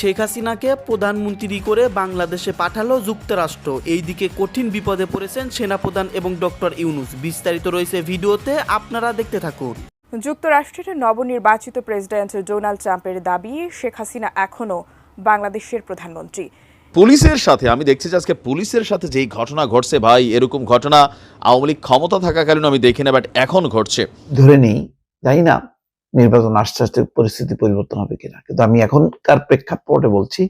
শেখ হাসিনাকে প্রধানমন্ত্রী করে বাংলাদেশে পাঠালো যুক্তরাষ্ট্র। এইদিকে কঠিন বিপদে পড়েছেন সেনাপ্রধান এবং ডক্টর ইউনুস। বিস্তারিত রয়েছে ভিডিওতে আপনারা দেখতে থাকুন। যুক্তরাষ্ট্রের নবনির্বাচিত প্রেসিডেন্ট ডোনাল্ড ট্রাম্পের দাবি শেখ হাসিনা এখনও বাংলাদেশের প্রধানমন্ত্রী। পুলিশের সাথে আমি দেখছি যে আজকে পুলিশের সাথে যেই ঘটনা ঘটছে ভাই এরকম ঘটনা আওয়ামী লীগ ক্ষমতা থাকাকালীন আমি দেখি না বাট এখন ঘটছে। ধরে নেই জানি না। নির্বাচন আস্তে আস্তে পরিস্থিতি পরিবর্তন হবে কিনা। কিন্তু আমি এখনকার প্রেক্ষাপটে বলছি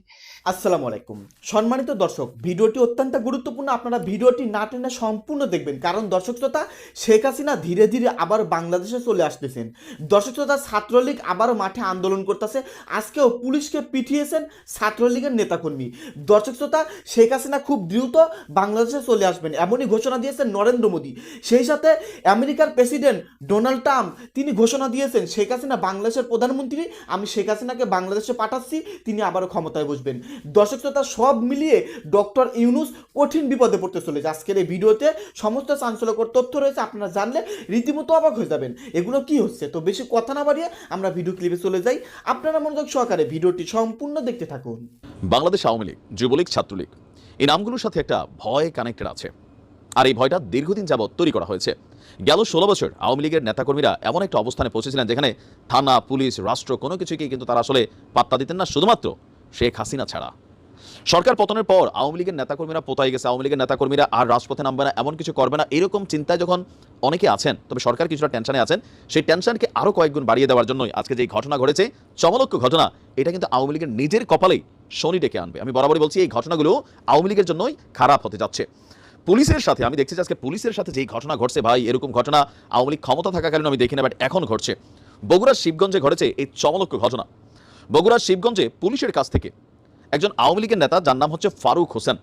আসসালামু আলাইকুম। সম্মানিত দর্শক, ভিডিওটি অত্যন্ত গুরুত্বপূর্ণ। আপনারা ভিডিওটি না টেনে সম্পূর্ণ দেখবেন। কারণ দর্শক শ্রোতা, শেখ হাসিনা ধীরে ধীরে আবার বাংলাদেশে চলে আসতেছেন। দর্শক শ্রোতা, ছাত্রলীগ আবারও মাঠে আন্দোলন করতেছে। আজকেও পুলিশকে পিঠিয়েছেন ছাত্রলীগের নেতাকর্মী। দর্শক শ্রোতা, শেখ হাসিনা খুব দ্রুত বাংলাদেশে চলে আসবেন এমনই ঘোষণা দিয়েছেন নরেন্দ্র মোদী। সেই সাথে আমেরিকার প্রেসিডেন্ট ডোনাল্ড ট্রাম্প, তিনি ঘোষণা দিয়েছেন, শেখ হাসিনা বাংলাদেশের প্রধানমন্ত্রী, আমি শেখ হাসিনাকে বাংলাদেশে পাঠাচ্ছি, তিনি আবারও ক্ষমতায় বসবেন। দর্শক শ্রোতা সব মিলিয়ে ডক্টর ইউনুস কঠিন বিপদে পড়তে চলেছে। আজকের এই ভিডিওতে সমস্ত চাঞ্চল্যকর তথ্য রয়েছে, আপনারা জানলে রীতিমতো অবাক হয়ে যাবেন। এগুলো কি হচ্ছে? তো বেশি কথা না বাড়িয়ে আমরা ভিডিও ক্লিপে চলে যাই। আপনারা মনোযোগ সহকারে ভিডিওটি সম্পূর্ণ দেখতে থাকুন। বাংলাদেশ আওয়ামী লীগ, যুবলীগ, ছাত্রলীগ, এই নামগুলোর সাথে একটা ভয় কানেক্টেড আছে। আর এই ভয়টা দীর্ঘদিন যাবৎ তৈরি করা হয়েছে। গেল ষোলো বছর আওয়ামী লীগের নেতাকর্মীরা এমন একটা অবস্থানে পৌঁছেছিলেন যেখানে থানা, পুলিশ, রাষ্ট্র কোনো কিছুকেই কিন্তু তারা আসলে পাত্তা দিতেন না। শুধুমাত্র শেখ হাসিনা ছাড়া। সরকার পতনের পর আওয়ামী লীগের নেতাকর্মীরা পোতাই গেছে, আওয়ামী লীগের নেতাকর্মীরা আর রাজপথে নামবে না, এমন কিছু করবে না। এরকম চিন্তায় যখন অনেকে আছেন, তবে সরকার কিছুটা টেনশনে আছেন, সেই টেনশনকে আরও কয়েকগুণ বাড়িয়ে দেওয়ার জন্যই আজকে যে ঘটনা ঘটেছে, চমলক্ষ ঘটনা, এটা কিন্তু আওয়ামী লীগের নিজের কপালেই শনি ডেকে আনবে। আমি বরাবরই বলছি, এই ঘটনাগুলো আওয়ামী লীগের জন্যই খারাপ হতে যাচ্ছে। পুলিশের সাথে, আমি দেখছি আজকে পুলিশের সাথে যেই ঘটনা ঘটছে ভাই, এরকম ঘটনা আওয়ামী লীগ ক্ষমতা থাকাকালীন আমি দেখি না বাট এখন ঘটছে। বগুড়ার শিবগঞ্জে ঘটেছে এই চমলক্ষ ঘটনা। বগুড়ার শিবগঞ্জে পুলিশের কাছ থেকে একজন আওয়ামী লীগের নেতা, যার নাম হচ্ছে ফারুক হোসেন।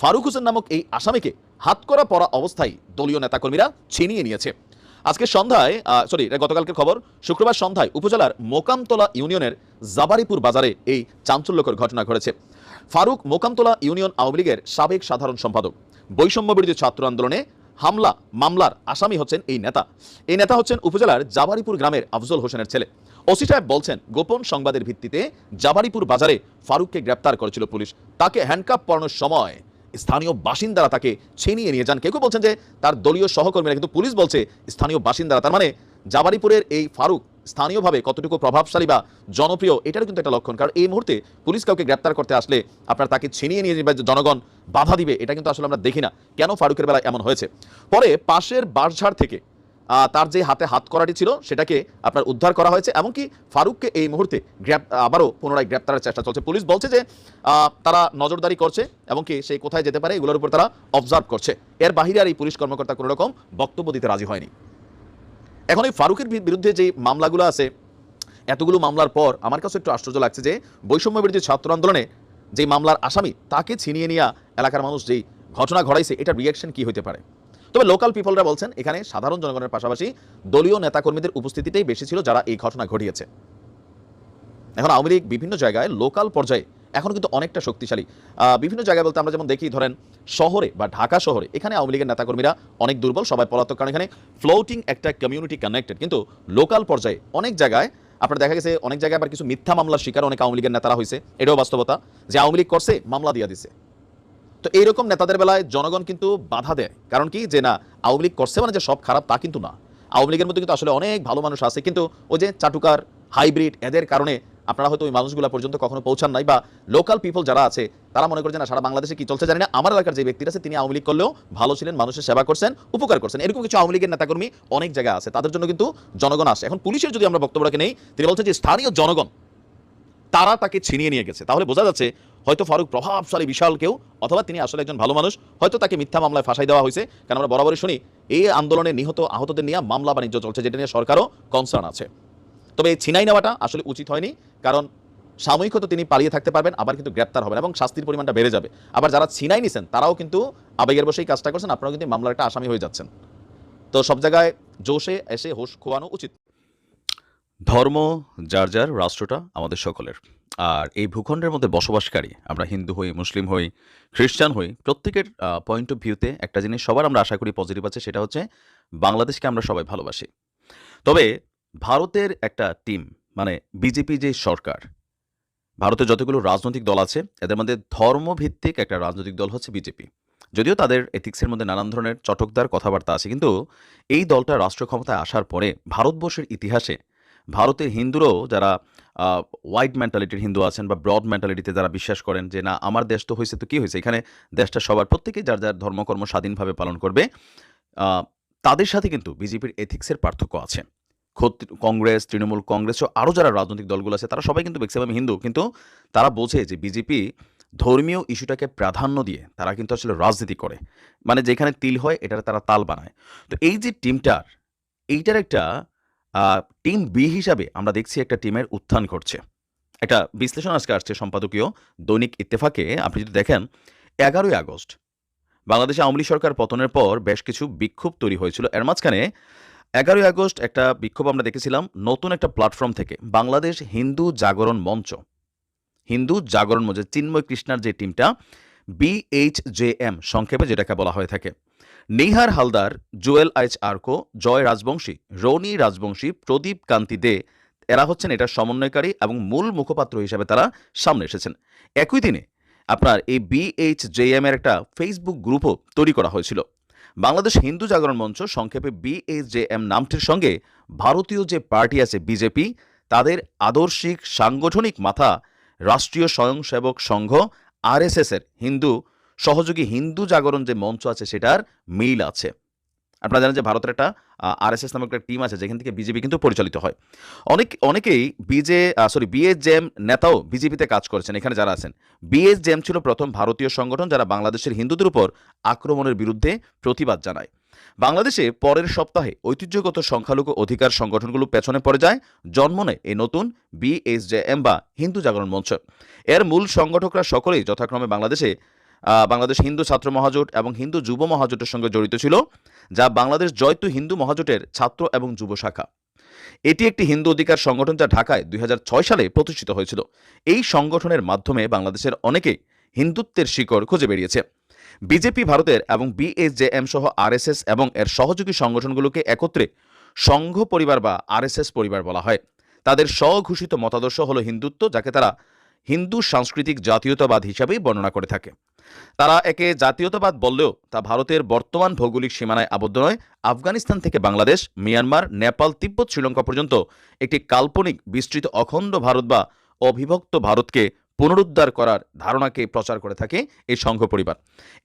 ফারুক হোসেন নামক এই আসামিকে হাতকড়া পরা অবস্থায় দলীয় নেতাকর্মীরা ছিনিয়ে নিয়েছে। আজকে সন্ধ্যায় সরি এটা গতকালকের খবর, শুক্রবার সন্ধ্যায় উপজেলার মোকামতলা ইউনিয়নের জাবারিপুর বাজারে এই চাঞ্চল্যকর ঘটনা ঘটেছে। ফারুক মোকামতলা ইউনিয়ন আওয়ামী লীগের সাবেক সাধারণ সম্পাদক। বৈষম্য বিরোধী ছাত্র আন্দোলনে হামলা, মামলার আসামি হচ্ছেন এই নেতা। এই নেতা হচ্ছেন উপজেলার জাবারিপুর গ্রামের আফজল হোসেনের ছেলে। ওসি সাহেব বলছেন, গোপন সংবাদের ভিত্তিতে জাবারিপুর বাজারে ফারুককে গ্রেপ্তার করেছিল পুলিশ। তাকে হ্যান্ডকাপ পরানোর সময় স্থানীয় বাসিন্দারা তাকে ছিনিয়ে নিয়ে যান। কেউ কেউ বলছেন যে তার দলীয় সহকর্মীরা, কিন্তু পুলিশ বলছে স্থানীয় বাসিন্দারা, তার মানে জাবারিপুরের এই ফারুক স্থানীয়ভাবে কতটুকু প্রভাবশালী বা জনপ্রিয়, এটারও কিন্তু একটা লক্ষণ। কারণ এই মুহূর্তে পুলিশ কাউকে গ্রেপ্তার করতে আসলে আপনার তাকে ছিনিয়ে নিয়ে যাবে জনগণ বাধা দিবে, এটা কিন্তু আসলে আমরা দেখি না। কেন ফারুকের বেলায় এমন হয়েছে? পরে পাশের বাঁশঝাড় থেকে তার যে হাতে হাত করাটি ছিল, সেটাকে আপনার উদ্ধার করা হয়েছে। এমনকি ফারুককে এই মুহূর্তে গ্রেপ আবারও পুনরায় গ্রেপ্তারের চেষ্টা চলছে। পুলিশ বলছে যে তারা নজরদারি করছে, এমনকি সেই কোথায় যেতে পারে এগুলোর উপর তারা অবজার্ভ করছে। এর বাহিরে আর এই পুলিশ কর্মকর্তা কোনো রকম বক্তব্য দিতে রাজি হয়নি। এখন এই ফারুকের বিরুদ্ধে যে মামলাগুলো আছে, এতগুলো মামলার পর আমার কাছে একটু আশ্চর্য লাগছে যে বৈষম্য বিরোধী ছাত্র আন্দোলনে যে মামলার আসামি, তাকে ছিনিয়ে নিয়ে এলাকার মানুষ যেই ঘটনা ঘটাইছে, এটার রিয়াকশন কি হতে পারে? তবে লোকাল পিপলরা বলছেন, এখানে সাধারণ জনগণের পাশাপাশি দলীয় নেতাকর্মীদের উপস্থিতিটাই বেশি ছিল যারা এই ঘটনা ঘটিয়েছে। এখন আওয়ামী লীগ বিভিন্ন জায়গায় লোকাল পর্যায়ে এখন কিন্তু অনেকটা শক্তিশালী। বিভিন্ন জায়গায় বলতে আমরা যেমন দেখি, ধরেন শহরে বা ঢাকা শহরে এখানে আওয়ামী লীগের নেতাকর্মীরা অনেক দুর্বল, সবাই পলাতক, কারণ এখানে ফ্লোটিং একটা কমিউনিটি কানেক্টেড কিন্তু লোকাল পর্যায়ে অনেক জায়গায় আপনার দেখা গেছে, অনেক জায়গায় আবার কিছু মিথ্যা মামলার শিকার অনেক আওয়ামী লীগের নেতারা হয়েছে এটাও বাস্তবতা যে আওয়ামী লীগ করছে, মামলা দিয়ে দিছে। তো এইরকম নেতাদের বেলায় জনগণ কিন্তু বাধা দেয়। কারণ কি? যে না, আওয়ামী লীগ করছে মানে যে সব খারাপ তা কিন্তু না। আওয়ামী লীগের মধ্যে কিন্তু আসলে অনেক ভালো মানুষ আছে, কিন্তু ওই যে চাটুকার, হাইব্রিড এদের কারণে আপনারা হয়তো ওই মানুষগুলো পর্যন্ত কখনো পৌঁছান নাই বা লোকাল পিপল যারা আছে, তারা মনে করছে না, সারা বাংলাদেশে কি চলছে জানি না। আমার এলাকার যে ব্যক্তিরা আছে, তিনি আওয়ামী লীগ করলেও ভালো ছিলেন, মানুষের সেবা করছেন, উপকার করছেন। এরকম কিছু আওয়ামী লীগের নেতাকর্মী অনেক জায়গায় আছে, তাদের জন্য কিন্তু জনগণ আসে। এখন পুলিশের যদি আমরা বক্তব্যটাকে নেই, তিনি বলছেন যে স্থানীয় জনগণ, তারা তাকে ছিনিয়ে নিয়ে গেছে। তাহলে বোঝা যাচ্ছে হয়তো ফারুক প্রভাবশালী বিশাল কেউ, অথবা তিনি আসলে একজন ভালো মানুষ, হয়তো তাকে মিথ্যা মামলায় ফাঁসাই দেওয়া হয়েছে। কারণ আমরা বরাবরই শুনি এই আন্দোলনে নিহত আহতদের নিয়ে মামলা বাণিজ্য চলছে, যেটা নিয়ে সরকারও কনসার্ন আছে। তবে এই ছিনাই নেওয়াটা আসলে উচিত হয়নি, কারণ সাময়িক হয়তো তিনি পালিয়ে থাকতে পারবেন, আবার কিন্তু গ্রেপ্তার হবেন এবং শাস্তির পরিমাণটা বেড়ে যাবে। আবার যারা ছিনাই নিছেন, তারাও কিন্তু আবেগের বসেই কাজটা করছেন, আপনারাও কিন্তু মামলার একটা আসামি হয়ে যাচ্ছেন। তো সব জায়গায় জোশে এসে হোশ খোয়ানো উচিত। ধর্ম, যার যার, রাষ্ট্রটা আমাদের সকলের। আর এই ভূখণ্ডের মধ্যে বসবাসকারী, আমরা হিন্দু হই, মুসলিম হই, খ্রিস্টান হই, প্রত্যেকের পয়েন্ট অফ ভিউতে একটা জিনিস সবার আমরা আশা করি পজিটিভ আছে, সেটা হচ্ছে বাংলাদেশকে আমরা সবাই ভালোবাসি। তবে ভারতের একটা টিম মানে বিজেপি যে সরকার ভারতের যতগুলো রাজনৈতিক দল আছে, এদের মধ্যে ধর্মভিত্তিক একটা রাজনৈতিক দল হচ্ছে বিজেপি যদিও তাদের এথিক্সের মধ্যে নানান ধরনের চটকদার কথাবার্তা আছে, কিন্তু এই দলটা রাষ্ট্র ক্ষমতায় আসার পরে ভারতবর্ষের ইতিহাসে ভারতের হিন্দুরাও যারা হোয়াইট মেন্টালিটির হিন্দু আছেন বা ব্রড মেন্টালিটিতে যারা বিশ্বাস করেন যে, না, আমার দেশ তো হয়েছে তো কি হয়েছে এখানে দেশটা সবার, প্রত্যেকেই যার যার ধর্মকর্ম স্বাধীনভাবে পালন করবে তাদের সাথে কিন্তু বিজেপির এথিক্সের পার্থক্য আছে। কংগ্রেস, তৃণমূল কংগ্রেস ও আরও যারা রাজনৈতিক দলগুলো আছে, তারা সবাই কিন্তু ম্যাক্সিমাম হিন্দু। কিন্তু তারা বোঝে যে, বিজেপি ধর্মীয় ইস্যুটাকে প্রাধান্য দিয়ে তারা কিন্তু আসলে রাজনীতি করে। মানে যেখানে তিল হয়, এটার তারা তাল বানায়। তো এই যে টিমটার, এইটার একটা টিম বি হিসাবে আমরা দেখছি একটা টিমের উত্থান ঘটছে। একটা বিশ্লেষণ আজকে আসছে সম্পাদকীয় দৈনিক ইত্তেফাকে। আপনি যদি দেখেন, এগারোই আগস্ট, বাংলাদেশে আওয়ামী সরকার পতনের পর বেশ কিছু বিক্ষোভ তৈরি হয়েছিল। এর মাঝখানে এগারোই আগস্ট একটা বিক্ষোভ আমরা দেখেছিলাম নতুন একটা প্ল্যাটফর্ম থেকে, বাংলাদেশ হিন্দু জাগরণ মঞ্চ। হিন্দু জাগরণ মঞ্চ চিন্ময় কৃষ্ণার যে টিমটা বিএইচজেএম সংক্ষেপে যেটাকে বলা হয়ে থাকে। নেহার হালদার, জুয়েল আইচ আর্কো, জয় রাজবংশী, রনি রাজবংশী, প্রদীপ কান্তি দে, এরা হচ্ছেন এটার সমন্বয়কারী এবং মূল মুখপাত্র হিসেবে তারা সামনে এসেছেন। একই দিনে আপনার এই বিএইচজেএম এর একটা ফেসবুক গ্রুপও তৈরি করা হয়েছিল। বাংলাদেশ হিন্দু জাগরণ মঞ্চ সংক্ষেপে বিএইচজেএম নামটির সঙ্গে ভারতীয় যে পার্টি আছে বিজেপি তাদের আদর্শিক সাংগঠনিক মাথা রাষ্ট্রীয় স্বয়ংসেবক সংঘ আরএসএস এর হিন্দু, সহযোগী হিন্দু জাগরণ যে মঞ্চ আছে, সেটার মিল আছে। আপনারা জানেন যে ভারতের একটা আরএসএস নামক একটা টিম আছে, যেখান থেকে বিজেপি কিন্তু পরিচালিত হয়। অনেক, অনেকেই বিজে সরি বিএসজেএম নেতাও বিজেপিতে কাজ করেছেন, এখানে যারা আছেন। বিএসজেএম ছিল প্রথম ভারতীয় সংগঠন যারা বাংলাদেশের হিন্দুদের উপর আক্রমণের বিরুদ্ধে প্রতিবাদ জানায়। বাংলাদেশে পরের সপ্তাহে ঐতিহ্যগত সংখ্যালঘু অধিকার সংগঠনগুলো পেছনে পড়ে যায়। জন্ম নেয় এই নতুন বিএসজেএম বা হিন্দু জাগরণ মঞ্চ। এর মূল সংগঠকরা সকলেই যথাক্রমে বাংলাদেশে বাংলাদেশ হিন্দু ছাত্র মহাজোট এবং হিন্দু যুব মহাজোটের সঙ্গে জড়িত ছিল, যা বাংলাদেশ জয়তু হিন্দু মহাজোটের ছাত্র এবং যুব শাখা। এটি একটি হিন্দু অধিকার সংগঠন যা ঢাকায় দুই হাজার ছয় সালে প্রতিষ্ঠিত হয়েছিল। এই সংগঠনের মাধ্যমে বাংলাদেশের অনেকেই হিন্দুত্বের শিকড় খুঁজে বেরিয়েছে। বিজেপি, ভারতের এবং বিএসজেএম সহ আরএসএস এবং এর সহযোগী সংগঠনগুলোকে একত্রে সংঘ পরিবার বা আরএসএস পরিবার বলা হয়। তাদের স্বঘোষিত মতাদর্শ হলো হিন্দুত্ব, যাকে তারা হিন্দু সাংস্কৃতিক জাতীয়তাবাদ হিসাবেই বর্ণনা করে থাকে। তারা একে জাতীয়তাবাদ বললেও তা ভারতের বর্তমান ভৌগোলিক সীমানায় আবদ্ধ নয়। আফগানিস্তান থেকে বাংলাদেশ, মিয়ানমার, নেপাল, তিব্বত, শ্রীলঙ্কা পর্যন্ত একটি কাল্পনিক বিস্তৃত অখণ্ড ভারত বা অবিভক্ত ভারতকে পুনরুদ্ধার করার ধারণাকে প্রচার করে থাকে এই সংঘ পরিবার।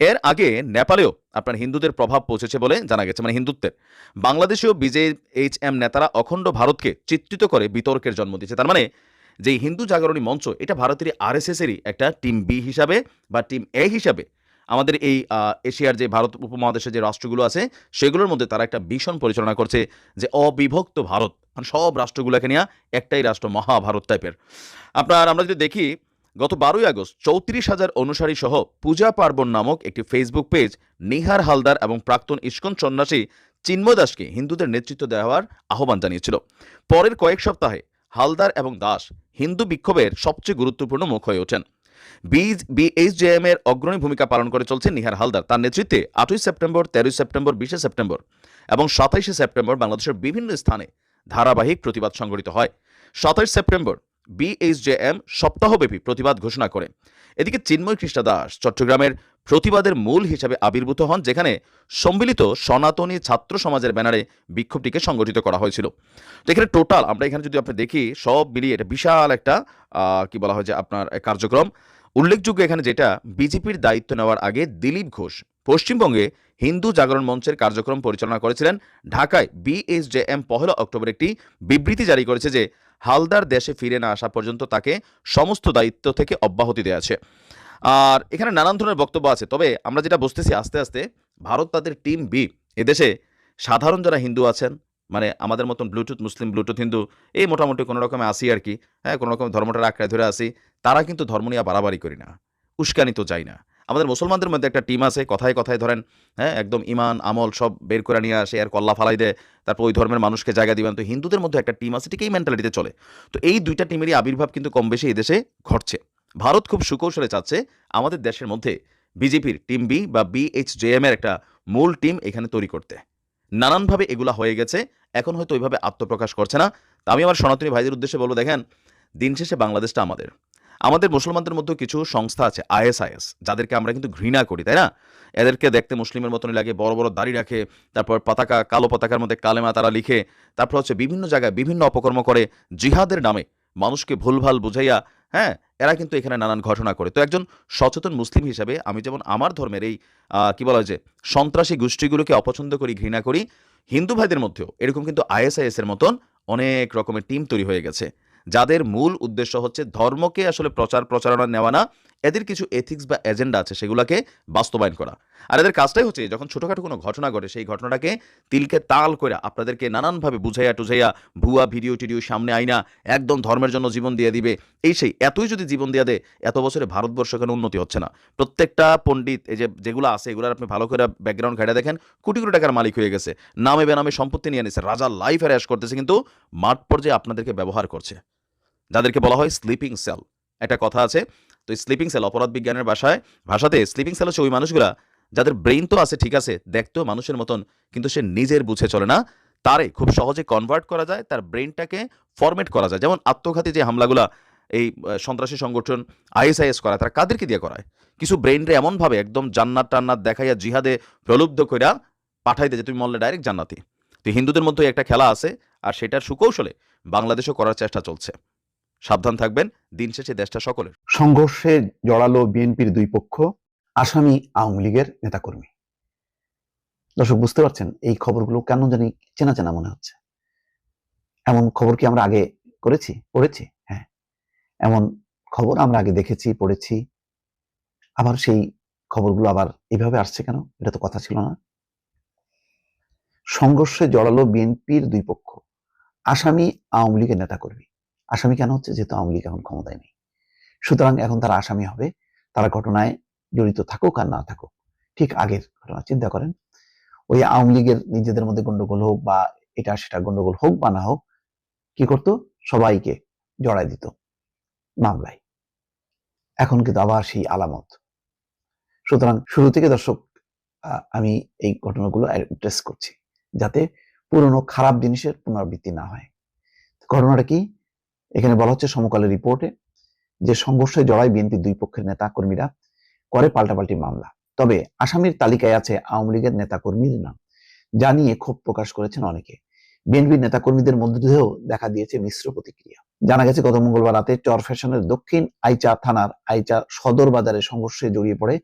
এর আগে নেপালেও আপনার হিন্দুদের প্রভাব পৌঁছেছে বলে জানা গেছে মানে হিন্দুত্বের। বাংলাদেশেও বিজে এইচ এম নেতারা অখণ্ড ভারতকে চিত্রিত করে বিতর্কের জন্ম দিয়েছে। তার মানে যে হিন্দু জাগরণী মঞ্চ, এটা ভারতের আরএসএস এরই একটা টিম বি হিসাবে বা টিম এ হিসাবে আমাদের এই এশিয়ার যে ভারত উপমহাদেশের যে রাষ্ট্রগুলো আছে, সেগুলোর মধ্যে তারা একটা ভীষণ পরিচালনা করছে যে অবিভক্ত ভারত। মানে সব রাষ্ট্রগুলোকে নিয়ে একটাই রাষ্ট্র, মহাভারত টাইপের আপনার আমরা যদি দেখি গত বারোই আগস্ট চৌত্রিশ হাজার অনুসারী সহ পূজা পার্বণ নামক একটি ফেসবুক পেজ নিহার হালদার এবং প্রাক্তন ইস্কন সন্ন্যাসী চিন্ময় দাসকে হিন্দুদের নেতৃত্ব দেওয়ার আহ্বান জানিয়েছিল। পরের কয়েক সপ্তাহে হালদার এবং দাস হিন্দু বিক্ষোভের সবচেয়ে গুরুত্বপূর্ণ মুখ হয়ে ওঠেন। বিজ বিএইচজেএম এর অগ্রণী ভূমিকা পালন করে চলছে নিহার হালদার। তার নেতৃত্বে আটই সেপ্টেম্বর, তেরোই সেপ্টেম্বর, বিশে সেপ্টেম্বর এবং সাতাইশে সেপ্টেম্বর বাংলাদেশের বিভিন্ন স্থানে ধারাবাহিক প্রতিবাদ সংগঠিত হয়। সাতাইশ সেপ্টেম্বর বিএইচজেএম সপ্তাহব্যাপী প্রতিবাদ ঘোষণা করে। এদিকে চিন্ময় কৃষ্ণ দাস চট্টগ্রামের প্রতিবাদের মূল হিসাবে আবির্ভূত হন, যেখানে সম্মিলিত সনাতনী ছাত্র সমাজের ব্যানারে বিক্ষোভটিকে সংগঠিত করা হয়েছিল। তো এখানে টোটাল আমরা এখানে যদি আপনি দেখি, সব মিলিয়ে এটা বিশাল একটা কি বলা হয় যে আপনার কার্যক্রম। উল্লেখযোগ্য এখানে যেটা, বিজেপির দায়িত্ব নেওয়ার আগে দিলীপ ঘোষ পশ্চিমবঙ্গে হিন্দু জাগরণ মঞ্চের কার্যক্রম পরিচালনা করেছিলেন ঢাকায় বিএসজেএম পহেলা অক্টোবর একটি বিবৃতি জারি করেছে যে হালদার দেশে ফিরে না আসা পর্যন্ত তাকে সমস্ত দায়িত্ব থেকে অব্যাহতি দেওয়া আছে। আর এখানে নানান ধরনের বক্তব্য আছে, তবে আমরা যেটা বুঝতেছি আস্তে আস্তে, ভারত তাদের টিম বি। এদেশে সাধারণ যারা হিন্দু আছেন মানে আমাদের মতন ব্লুটুথ, মুসলিম ব্লুটুথ হিন্দু, এই মোটামুটি কোনো রকমে আসি আর কি হ্যাঁ কোনো রকম ধর্মটার আঁকড়ায় ধরে আসি, তারা কিন্তু ধর্ম নিয়ে বাড়াবাড়ি করি না, উস্কানি তো চাই না। আমাদের মুসলমানদের মধ্যে একটা টিম আছে, কথায় কথায় ধরেন হ্যাঁ একদম ইমান আমল সব বের করে নিয়ে আসে, আর কল্লা ফালাই দেয়, তারপর ওই ধর্মের মানুষকে জায়গা দিবেন। তো হিন্দুদের মধ্যে একটা টিম আছে, ঠিক এই মেন্টালিটিতে চলে। তো এই দুইটা টিমেরই আবির্ভাব কিন্তু কম বেশি এই দেশে ঘটছে। ভারত খুব সুকৌশলে চাচ্ছে, আমাদের দেশের মধ্যে বিজেপির টিম বি বা বিএইচজেএম এর একটা মূল টিম এখানে তৈরি করতে। নানানভাবে এগুলা হয়ে গেছে, এখন হয়তো ওইভাবে আত্মপ্রকাশ করছে না। তা আমি আমার সনাতনী ভাইদের উদ্দেশ্যে বলব, দেখেন, দিন শেষে বাংলাদেশটা আমাদের। আমাদের মুসলমানদের মধ্যে কিছু সংস্থা আছে, আইএসআইএস, যাদেরকে আমরা কিন্তু ঘৃণা করি, তাই না? এদেরকে দেখতে মুসলিমের মতনই লাগে, বড় বড় দাড়ি রাখে, তারপর পতাকা, কালো পতাকার মধ্যে কালেমা তারা লিখে, তারপর হচ্ছে বিভিন্ন জায়গায় বিভিন্ন অপকর্ম করে, জিহাদের নামে মানুষকে ভুলভাল বুঝাইয়া হ্যাঁ এরা কিন্তু এখানে নানান ঘটনা করে। তো একজন সচেতন মুসলিম হিসেবে আমি যেমন আমার ধর্মের এই কি বলা হয় যে, সন্ত্রাসী গোষ্ঠীগুলোকে অপছন্দ করি, ঘৃণা করি, হিন্দু ভাইদের মধ্যেও এরকম কিন্তু আইএসআইএস এর মতন অনেক রকমের টিম তৈরি হয়ে গেছে। যাদের মূল উদ্দেশ্য হচ্ছে ধর্মকে আসলে প্রচার প্রচারণা নেওয়া না, এদের কিছু এথিক্স বা এজেন্ডা আছে সেগুলোকে বাস্তবায়ন করা। আর এদের কাজটাই হচ্ছে যখন ছোটোখাটো কোনো ঘটনা ঘটে, সেই ঘটনাটাকে তিলকে তাল করে আপনাদেরকে নানানভাবে বুঝাইয়া টুঝাইয়া ভুয়া ভিডিও টিডিও সামনে আইনা, একদম ধর্মের জন্য জীবন দিয়ে দিবে, এই সেই এতই যদি জীবন দিয়ে দেয়, এত বছরে ভারতবর্ষ কেন উন্নতি হচ্ছে না? প্রত্যেকটা পণ্ডিত, এই যে যেগুলো আছে, এগুলোর আপনি ভালো করে ব্যাকগ্রাউন্ড ঘেটে দেখেন, কোটি কোটি টাকার মালিক হয়ে গেছে। নামে বেনামে সম্পত্তি নিয়ে নিছে রাজা লাইফ অ্যাশ করতেছে, কিন্তু মাঠ পর্যায়ে আপনাদেরকে ব্যবহার করছে। যাদেরকে বলা হয় স্লিপিং সেল একটা কথা আছে, তো স্লিপিং সেল অপরাধ বিজ্ঞানের ভাষায়, ভাষাতে স্লিপিং সেল হচ্ছে ওই মানুষগুলা যাদের ব্রেইন তো আছে, ঠিক আছে, দেখতেও মানুষের মতন, কিন্তু সে নিজের বুঝে চলে না। তারে খুব সহজে কনভার্ট করা যায়, তার ব্রেইনটাকে ফরম্যাট করা যায়। যেমন আত্মঘাতী যে হামলাগুলা, এই সন্ত্রাসী সংগঠন আইএসআইএস করায়, তারা কাদেরকে দিয়ে করায়? কিছু ব্রেইনরে এমনভাবে একদম জান্নাত টান্নাত দেখাইয়া জিহাদে প্রলুব্ধ কইরা পাঠাই দেয় যে, তুমি মরলে ডাইরেক্ট জান্নাতি। তো হিন্দুদের মধ্যে একটা খেলা আছে, আর সেটার সুকৌশলে বাংলাদেশও করার চেষ্টা চলছে। সাবধান থাকবেন, দিন শেষে দেশটা সকলের। সংঘর্ষে জড়ালো বিএনপির দুই পক্ষ, আসামি আওয়ামী লীগের নেতাকর্মী। দর্শক, বুঝতে পারছেন এই খবরগুলো কেন জানি চেনা চেনা মনে হচ্ছে। এমন খবর কি আমরা আগে করেছি? পড়েছি? হ্যাঁ। এমন খবর আমরা আগে দেখেছি, পড়েছি। আবার সেই খবরগুলো আবার এইভাবে আসছে কেন? এটা তো কথা ছিল না। সংঘর্ষে জড়ালো বিএনপির দুই পক্ষ, আসামি আওয়ামী লীগের নেতাকর্মী। আসামি কেন হচ্ছে? যেহেতু আওয়ামী লীগ এখন ক্ষমতায় নেই। সুতরাং এখন তারা আসামি হবে। তারা ঘটনায় জড়িত থাকুক আর না থাকুক, ঠিক আগের ঘটনা, চিন্তা করেন। ওই আওয়ামী লীগের নিজেদের মধ্যে গন্ডগোল হোক বা এটা সেটা গন্ডগোল হোক বা না হোক, কি করতো? সবাইকে জড়াই দিত মামলায়। এখন কিন্তু আবার সেই আলামত। সুতরাং শুরু থেকে দর্শক আমি এই ঘটনাগুলো অ্যাড্রেস করছি যাতে পুরনো খারাপ জিনিসের পুনরাবৃত্তি না হয়। ঘটনাটা কি? এখানে বলা হচ্ছে সমকালের রিপোর্টে যে সংঘর্ষে জড়ায় বিএনপির দুই পক্ষের নেতা কর্মীরা করে পাল্টাপাল্টি মামলা। তবে আসামির তালিকায় আছে আওয়ামী লীগের নেতা কর্মীর নাম। যা নিয়ে ক্ষোভ প্রকাশ করেছেন অনেকে। বিএনপির নেতা কর্মীদের মধ্যেও দেখা দিয়েছে মিশ্র প্রতিক্রিয়া। জানা গেছে, গত মঙ্গলবার রাতে চর ফ্যাশনের দক্ষিণ আইচা থানার আইচা সদর বাজারে সংঘর্ষে জড়িয়ে পড়ে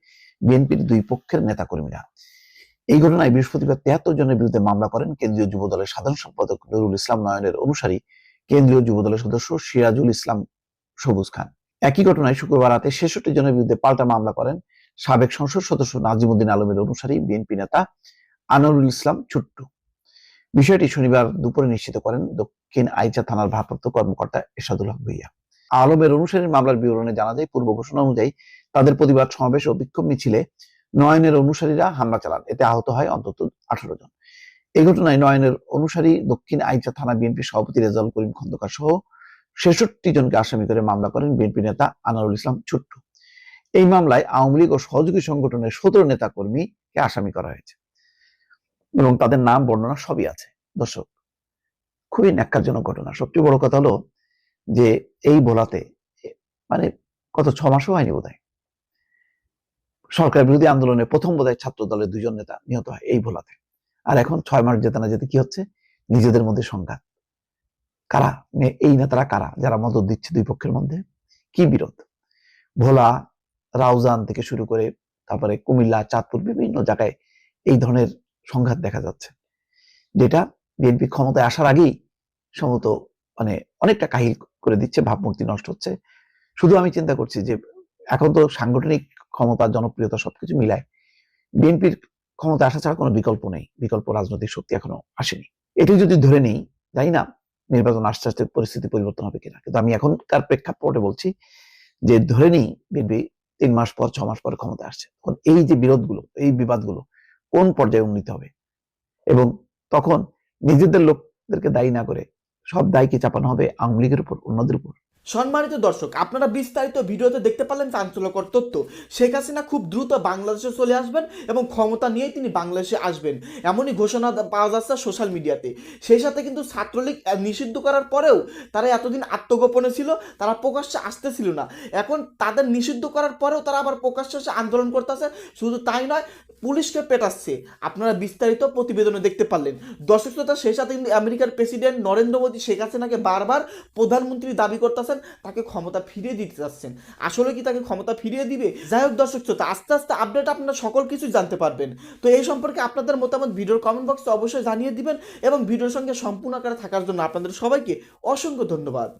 বিএনপির দুই পক্ষের নেতা কর্মীরা এই ঘটনায় বৃহস্পতিবার তেহাত্তর জনের বিরুদ্ধে মামলা করেন কেন্দ্রীয় যুব দলের সাধারণ সম্পাদক নুরুল ইসলাম নয়নের অনুসারী কেন্দ্রীয় যুব দলের সদস্য সিরাজুল ইসলাম সবুজ খান। একই ঘটনায় শুক্রবার রাতে ছেষট্টি জনের বিরুদ্ধে পাল্টা মামলা করেন সাবেক সংসদ সদস্য নাজিমুদ্দিন আলমের অনুসারী বিএনপি নেতা আনোয়ারুল ইসলাম ছুট্টু। বিষয়টি শনিবার দুপুরে নিশ্চিত করেন দক্ষিণ আইচা থানার ভারপ্রাপ্ত কর্মকর্তা এরশাদুল হক ভুইয়া। আলমের অনুসারী মামলার বিবরণে জানা যায়, পূর্ব ঘোষণা অনুযায়ী তাদের প্রতিবাদ সমাবেশ ও বিক্ষোভ মিছিলে নয়নের অনুসারীরা হামলা চালান। এতে আহত হয় অন্তত আঠারো জন। এই ঘটনায় নয়নের অনুসারী দক্ষিণ আইচা থানা বিএনপি সভাপতি রেজাউল করিম খন্দকার সহ ছেষট্টি জনকে আসামি করে মামলা করেন বিএনপি নেতা আনারুল ইসলাম ছুট্টু। এই মামলায় আওয়ামী লীগ ও সহযোগী সংগঠনের সতেরো নেতা কর্মীকে আসামি করা হয়েছে এবং তাদের নাম, বর্ণনা সবই আছে। দর্শক, খুবই ন্যাক্কারজনক ঘটনা। সবচেয়ে বড় কথা হলো যে এই ভোলাতে মানে কত ছ মাসও হয়নি বোধহয়। সরকার বিরোধী আন্দোলনে প্রথম বোধহয় ছাত্র দলের দুজন নেতা নিহত হয় এই ভোলাতে আর এখন ছয় মাস যেতে না যেতে কি হচ্ছে? নিজেদের মধ্যে সংঘাত। কারা? এই নেতারা কারা? যারা মদত দিচ্ছে দুই পক্ষের মধ্যে? কি বিরোধ? ভোলা, রাউজান থেকে শুরু করে তারপরে কুমিল্লা, চাঁদপুর বিভিন্ন জায়গায় এই ধরনের সংঘাত দেখা যাচ্ছে। যেটা বিএনপি ক্ষমতায় আসার আগেই সম্ভবত মানে অনেকটা কাহিল করে দিচ্ছে, ভাবমূর্তি নষ্ট হচ্ছে। শুধু আমি চিন্তা করছি যে এখন তো সাংগঠনিক ক্ষমতা, জনপ্রিয়তা সবকিছু মিলায়। বিএনপির ক্ষমতা আসা ছাড়া কোনো বিকল্প নেই। বিকল্প রাজনৈতিক শক্তি এখনও আসেনি। এটি যদি ধরে নেই জানি না? নির্বাচন আস্তে আস্তে পরিস্থিতি পরিবর্তন হবে কিনা? কিন্তু আমি এখনকার প্রেক্ষাপটে বলছি যে ধরে নেই, বিএনপি তিন মাস পর, ছ মাস পর ক্ষমতা আসছে। তখন এই যে বিরোধগুলো, এই বিবাদগুলো কোন পর্যায়ে উন্নীত হবে? এবং তখন নিজেদের লোকদেরকে দায়ী না করে সব দায়কে চাপানো হবে আওয়ামী লীগের উপর, অন্যদের উপর? সম্মানিত দর্শক, আপনারা বিস্তারিত ভিডিওতে দেখতে পারলেন চাঞ্চল্যকর তথ্য শেখ হাসিনা খুব দ্রুত বাংলাদেশে চলে আসবেন এবং ক্ষমতা নিয়েই তিনি বাংলাদেশে আসবেন। এমনই ঘোষণা পাওয়া যাচ্ছে সোশ্যাল মিডিয়াতে। সেই সাথে কিন্তু ছাত্রলীগ নিষিদ্ধ করার পরেও তারা এতদিন আত্মগোপনে ছিল, তারা প্রকাশ্যে আসতেছিল না। এখন তাদের নিষিদ্ধ করার পরেও তারা আবার প্রকাশ্যে আন্দোলন করতেছে। শুধু তাই নয় পুলিশকে পেটাচ্ছে। আপনারা বিস্তারিত প্রতিবেদনে দেখতে পারলেন। দর্শক শ্রোতা, সেই সাথে কিন্তু আমেরিকার প্রেসিডেন্ট নরেন্দ্র মোদী, শেখ হাসিনাকে বারবার প্রধানমন্ত্রী দাবি করতেছেন, তাকে ক্ষমতা ফিরিয়ে দিতে চাচ্ছেন আসলে কি তাকে ক্ষমতা ফিরিয়ে দিবে? যাই হোক দর্শক শ্রোতা, আস্তে আস্তে আপডেট আপনারা সকল কিছু জানতে পারবেন। তো এই সম্পর্কে আপনাদের মতামত ভিডিওর কমেন্ট বক্সে অবশ্যই জানিয়ে দিবেন এবং ভিডিওর সঙ্গে সম্পূর্ণ আকারে থাকার জন্য আপনাদের সবাইকে অসংখ্য ধন্যবাদ।